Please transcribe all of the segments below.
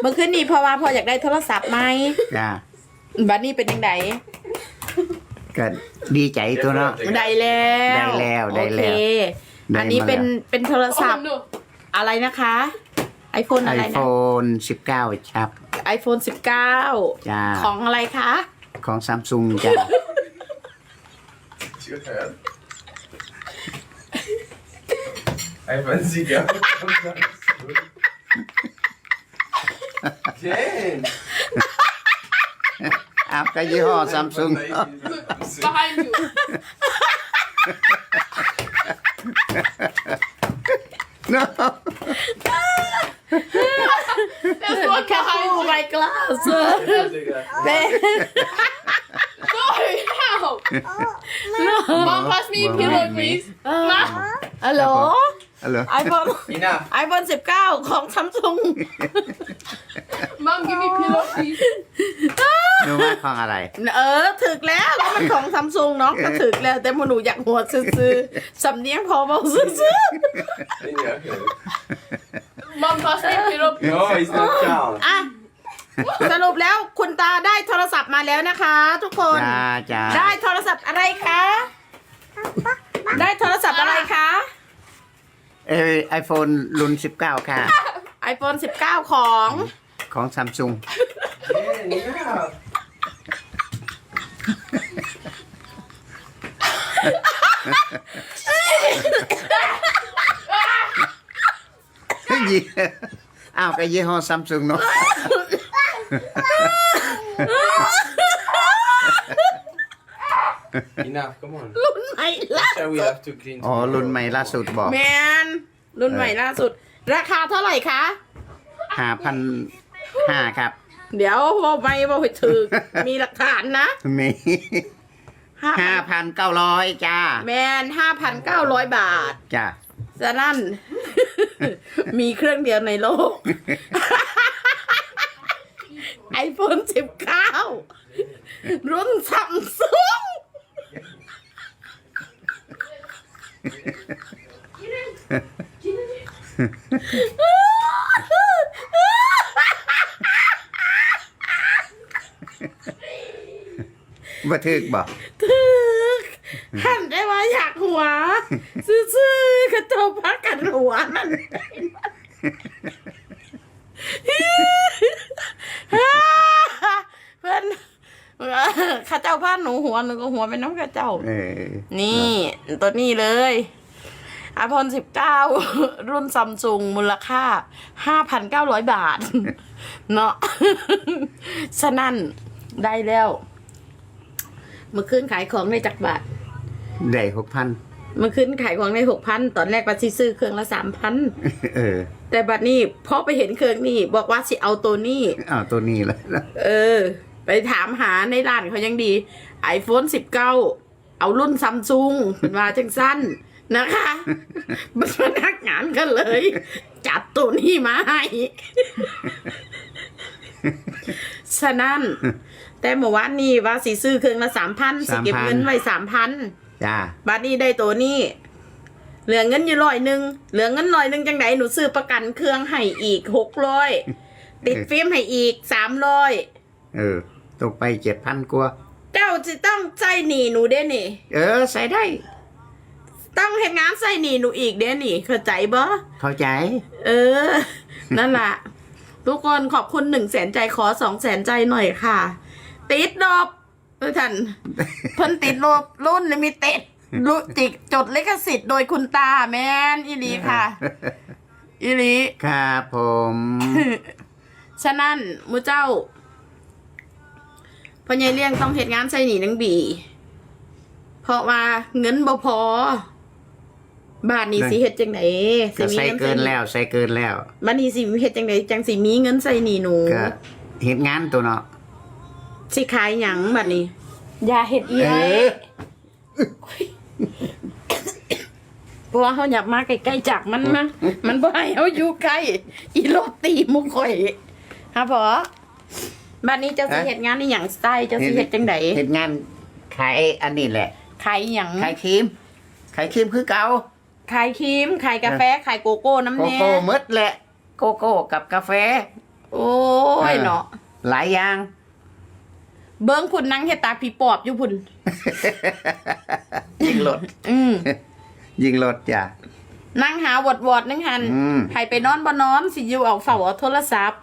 เมื่อคืนนี้เพราะว่าพออยากได้โทรศัพท์ไหมจ้าบัดนี้เป็นยังไงก็ดีใจตัวเนาะ ได้แล้วได้แล้วได้แล้ว โอเคได้อันนี้มาแล้วเป็นเป็นโทรศัพ Oh ท์ no. อะไรนะคะไอโฟนไออะไรโฟนะน19 ครับไอโฟนสิบเก้าจ้า ของอะไรคะ ของซัมซุงจ้า Ska jag ta en? iPhone 10. Ken! อ้าวก็ยี่ห้อซัมซุง Behind you. no There's one behind you. my glass No, how? Mom, pass me a pillow, please. ฮัลโหลฮัลโหลไอโฟน Enough! ไอโฟนสิบเก้าของซัมซุง Mom, give me a pillow, please. รู้ว่าของอะไร เออถึกแล้วก็มันของซัมซุงเนาะก็ถึกแล้ว แต่หมูหนูอยากหัวซื้อๆสำเนียงพอเบาซื้อ Mom, pass me a pillow, please. No, it's not count. ๆอะสรุปแล้วคุณตาได้โทรศัพท์มาแล้วนะคะ ทุกคน จ้าจ้าได้โทรศัพท์อะไรคะ ได้โทรศัพท์อะไรคะ เออไอโฟนรุ่น19 ค่ะ iPhone 19 ของ ของซัมซุง Ken, enough! ยี่อ้าวก็ยี่ห้อซัมซุงเนาะ Enough, come on. รุ่นใหม่ล่า Shall we สุด have to clean อ๋อ รุ่นใหม่ล่าสุดบอกแมนรุ่นใหม่ล่าสุด ราคาเท่าไหร่คะห้าพัน ห้าครับเดี๋ยวบอกไม่บอกให้ถือ มีหลักฐานนะมีห้าห้าพันเก้าร้อยจ้า แมนห้าพันเก้าร้อยบาท จ้าฉะนั้น มีเครื่องเดียวในโลก iPhone 19รุ่นซัมซุง บ่ถึกบอกถึกหันได้ว่าอยากหัว ซื่อๆกระโจมพักกันหัวนั่นเพื่อนข้าเจ้าพาดหนูหัวหนูก็หัวเป็นน้ำข้าเจ้าเออนี่ตัวนี้เลยอ p พ n สิบเก้ารุ่นซัมซุงมูลค่าห้าพันเก้าร้อยบาท เนาะฉะนั้นได้แล้ว เมื่อคืนขายของในจักรบาทได้หกพันเมื่อคืนขายของในหกพันตอนแรกว่าสิซื้อเครื่องละสามพันเออ แต่บัดนี้พอไปเห็นเครื่องนี่บอกว่าสิเอาตัวนี้อ้าวตัวนี้เลยเออ ไปถามหาในร้านเขายังดี iPhone 19 เอารุ่นซัมซุงเป็นว่าจังสั้นนะคะมันพนักงานกันเลย จัดตัวนี้มาให้ฉะนั้น แต่เมื่อวานนี้ว่าสิซื้อเครื่องละสามพันสิเก็บเงินไว้สามพันจ้าบัดนี้ได้ตัวนี้เหลือเงินอยู่ร้อยหนึ่งเหลือเงินร้อยหนึ่งจังไดหนูซื้อประกันเครื่องให้อีกหกร้อยติดฟิล์มให้อีกสามร้อยเออตกไปเจ็ดพันกว่า เจ้าจะต้องใส่หนีหนูเด้นี่ เออใส่ได้ ต้องเห็นงานใส่หนีหนูอีกเด้นี่ เข้าใจบ่เข้าใจ เออ นั่นแหละทุกคนขอบคุณหนึ่งแสนใจขอสองแสนใจหน่อยค่ะ ติดดอบเออท่านเพิ่นติดรบรุ่นลิมิเต็ดรุจิกจดลิขสิทธิ์โดยคุณตาแมนอีหลีค่ะ อีหลีครับผม ฉะนั้นมูเจ้าพ่อใหญ่เลี้ยงต้องเหตุงานใส่หนีนังบี เพราะว่าเงินบ่พอบ้านนี้สิเฮ็ดจังไดสิก็มีใส่เงินเกินแล้วใส่เกินแล้วบ้านนี้สิเฮ็ดจังไดจังสิมีเงินใส่หนีหนูก็เห็นงานตัวเนาะ สิขายหยังบัดนี้ อย่าเฮ็ดอีเอไออเพราะว่าเฮาอยากมาใกล้ๆจากมันมามันบ่ให้เฮาอยู่ใกล้ อีโรตีมุกข่อยฮะพอบัดนี้เจ้าสิเฮ็ดงานอีหยังสไตล์เจ้าสิเฮ็ดจังไดเห็นงานขายอันนี้แหละขายอีหยังขายครีมขายครีมคือเก่าขายครีมขายกาแฟขายโกโก้น้ำโกแน่โก้หมดแหละ โกโก้กับกาแฟ โอ้ยเนาะหลายอย่าง เบิ้งพุ่นนั่งเฮ็ดตาผีปอบอยู่พุ่น ยิงรถอืมยิงรถจ้ะ นั่งหาวอดวอดๆนึงหันอืมใครไปนอนบ่นอนสิอยู่เอาเฝ้าเอาโทรศัพท์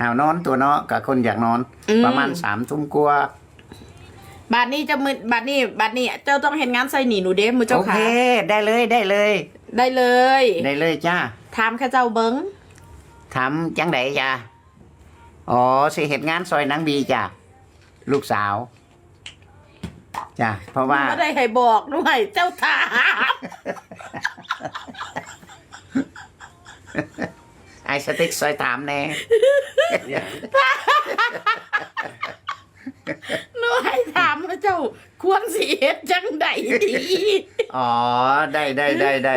หาวนอนตัวเนาะกับคนอยากนอน อืม ประมาณสามทุ่มกว่าบาดนี้จะมืดบาดนี้บาดนี้ เจ้าต้องเห็นงานใส่หนีหนูเด้มือเจ้าโอเคค่ะได้เลยได้เลย ได้เลยได้เลยจ้าถามข้าเจ้าเบิ้งทำจังไดจ้าอ๋อสิเหตุงานซอยนางบีจ้ะ ลูกสาวจ้ะเพราะว่าไม่ได้ให้บอกด้วยเจ้าถามไอสติ๊กซอยถามแน่ Yeah. หนูให้ถามว่าเจ้า ควรสิเฮ็ดจังใดดี อ๋อ ได้ได้ได้ได้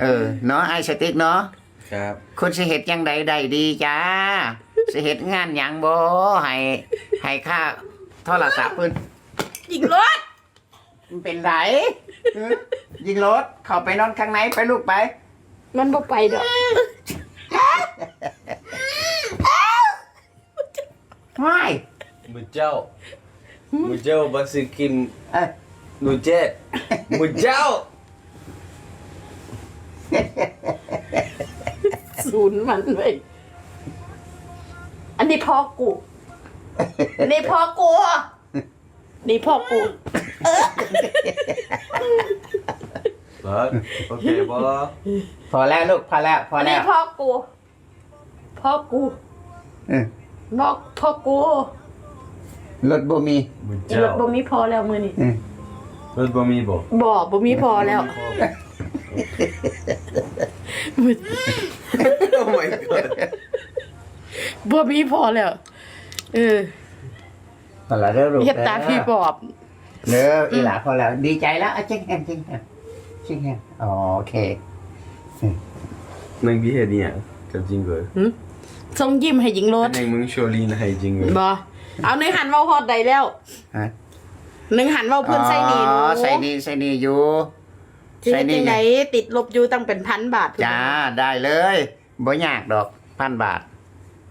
เออ เนาะไอสติ๊กเนาะครับ คุณสิเหตุยังใดได้ดีจ้า สิเหตุงานหยังบ่ให้ให้ค่าโทรศัพท์เพิ่นยิงรถมันเป็นไรเออยิงรถเข้าไปนอนข้างในไปลูกไป มันบ่ไปดอกไม่มือเจ้า มือเจ้าบัสกิมเอ้ยหนูเจ็ดมือเจ้า ศูนย์มันไปอั นนี้พ่อกูอันนี้พ่อกูนี่พ่อกู เบิร์ดโอเคบอพอแล้วลูกพอแล้วพออันแล้นี้วพ่อกู พ่อกูเออบอกพ่อกูรถบ่มีมือรเจ้าถบ่มีพอแล้วมือนี่เออรถบะมีบ่บอกบ่มีพอแล้ว โอ้ my god บ่มีพอแล้วเออพอแล้วเด้อลูกเฮ็ดตาพี่ปอบเด้ออีหลาพอแล้ว ดีใจแล้วอะเจ๊งแฮมเจ๊งแฮมเจ๊งแฮมอ๋อโอเคนังบีเฮดเนี่ยกับจิงเกอร์ทรงยิ้มให้หญิงรถนังมึงโชลีนให้จิงเกอร์บ่เอาหนึ่งหันเว้าฮอดใดแล้วฮะหนึ่งหันเว้าเพิ่นใส่หนีหนูอ๋อใส่นี่ใส่นี่อยู่ที่ใส่นี่ที่ไหนติดลบอยู่ตั้งเป็นพันบาทจ้าได้เลยบ่ยากดอกพันบาท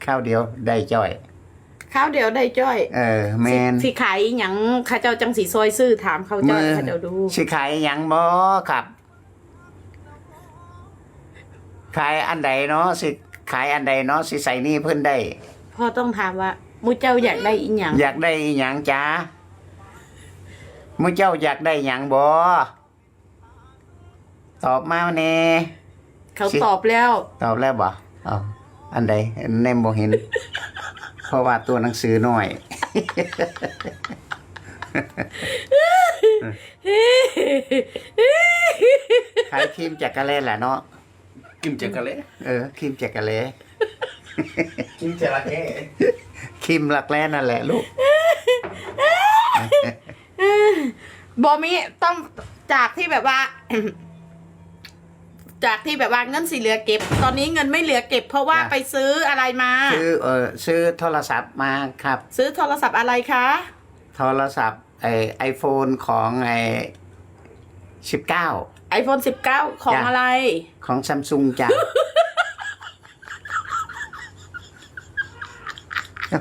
ข้าวเดียวได้จ้อย ข้าวเดียวได้จ้อย เออแมนสิสิขายหยังข้าเจ้าจังสีซอยซื้อถามเขาจ้อยข้าเจ้าดูสิขายหยังบ่ครับ ขายอันใดเนาะสิขายอันใดเนาะสิใส่นี่เพิ่นได้พ่อต้องถามว่ามูเจ้าอยากได้อีหยังอยากได้อิหยังจ้ามุเจ้าอยากได้หยังบ่ตอบมาแน่เขาตอบแล้ว ตอบแล้วบ่เอา อันใดแนมบ่เห็น เพราะว่าตัวหนังสือน้อย ขายครีมจักรแลแหละเนาะกิมเจกันเลยเออครีมจักรแลกิมเจละแค่ครีมหลักแร้นั่นแหละลูกบอมีต้องจากที่แบบว่า จากที่แบบว่าเงินสีเหลือเก็บ ตอนนี้เงินไม่เหลือเก็บ เพราะว่าจ้ะไปซื้ออะไรมา ซื้อเออซื้อโทรศัพท์มาครับ ซื้อโทรศัพท์อะไรคะโทรศัพท์ไอไอโฟนของไอสิบเก้า iPhone 19 ของจ้ะ อะไร ของซัมซุงจ้ะ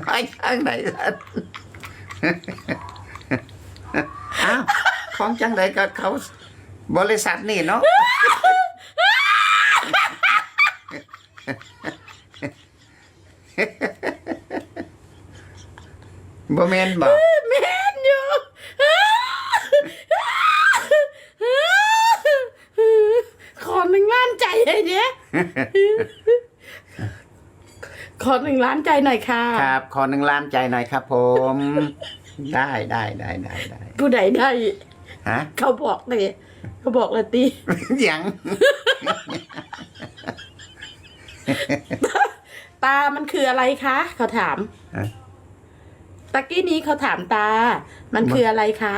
ไปทางไหนล่ะอ้าวของจังไหนก็เขาบริษัทนี่เนาะ บ่แม่นบ่แมนอยู่ ขอหนึ่งล้านใจเลยเนี่ยขอหนึ่งล้านใจหน่อยค่ะ ครับ ขอหนึ่งล้านใจหน่อยครับ ผม ได้ได้ได้ได้ได้ผู้ใดได้ฮะเขาบอกเลยเขาบอกเลยตียัง ตามันคืออะไรคะ เขาถาม ฮะตะกี้นี้เขาถามตา มันคืออะไรคะ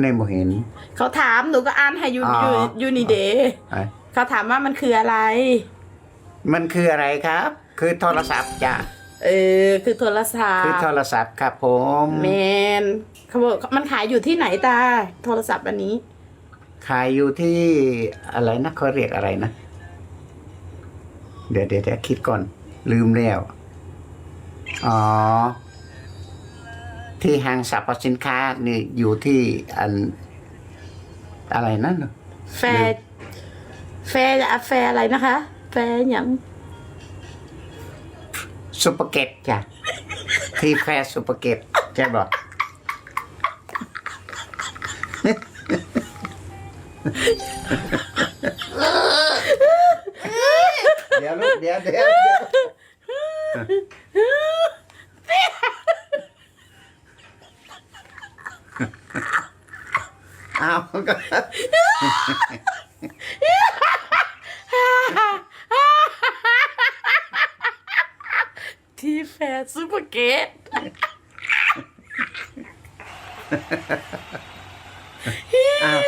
ในบ่เห็น เขาถามหนูก็อ่านให้ยูอ๋อยูยูนิเดย์อะเขาถามว่ามันคืออะไร มันคืออะไรครับ คือโทรศัพท์จ้ะเออ คือโทรศัพคือท์โทรศัพท์ครับผมแมนเขาบอกมันขายอยู่ที่ไหนตา โทรศัพท์อันนี้ ขายอยู่ที่อะไรนะเขาเรียกอะไรนะ เดี๋ยวเดี๋ยวเดี๋ยวคิดก่อน ลืมแล้ว อ๋อ ที่ห้างสรรพสินค้านี่อยู่ที่อันอะไรนั่นน่ะแฟร์แฟร์อะแฟร์อะไรนะคะ แฟร์อย่างซุปเปอร์เก็ตจ้ะที่แฟร์ซุปเปอร์เก็ตใช่บอก เดี๋ยวลูกเดี๋ยวเดี๋ยวเดี๋ยวเอาก็ที่แฟร์ซูเปอร์เกตอ้าว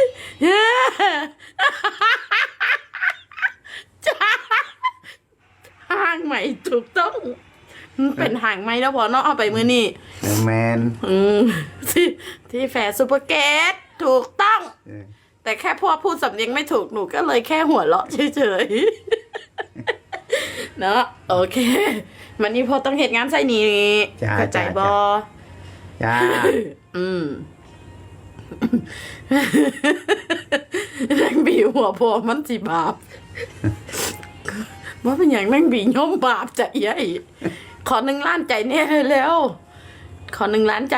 ห้างใหม่ถูกต้องมันเป็นห่างไหมแล้วพอเนาะเอาไปมือนี่แมนอืมที่ที่แฟร์ซูเปอร์เกตถูกต้องเออแต่แค่พวกพูดสำเนียงไม่ถูกหนูก็เลยแค่หัวเราะเฉยๆเนาะโอเค มันนี่พอต้องเหตุงานใส่นี้จ้าเข้าใจจ้าบอจ้าอืมแรงบีหัวพอมันสิบาป ว่าเป็นอย่างแม่งบีย่อมบาปใจใหญ่ขอหนึ่งล้านใจเนี่ยแล้วขอหนึ่งล้านใจ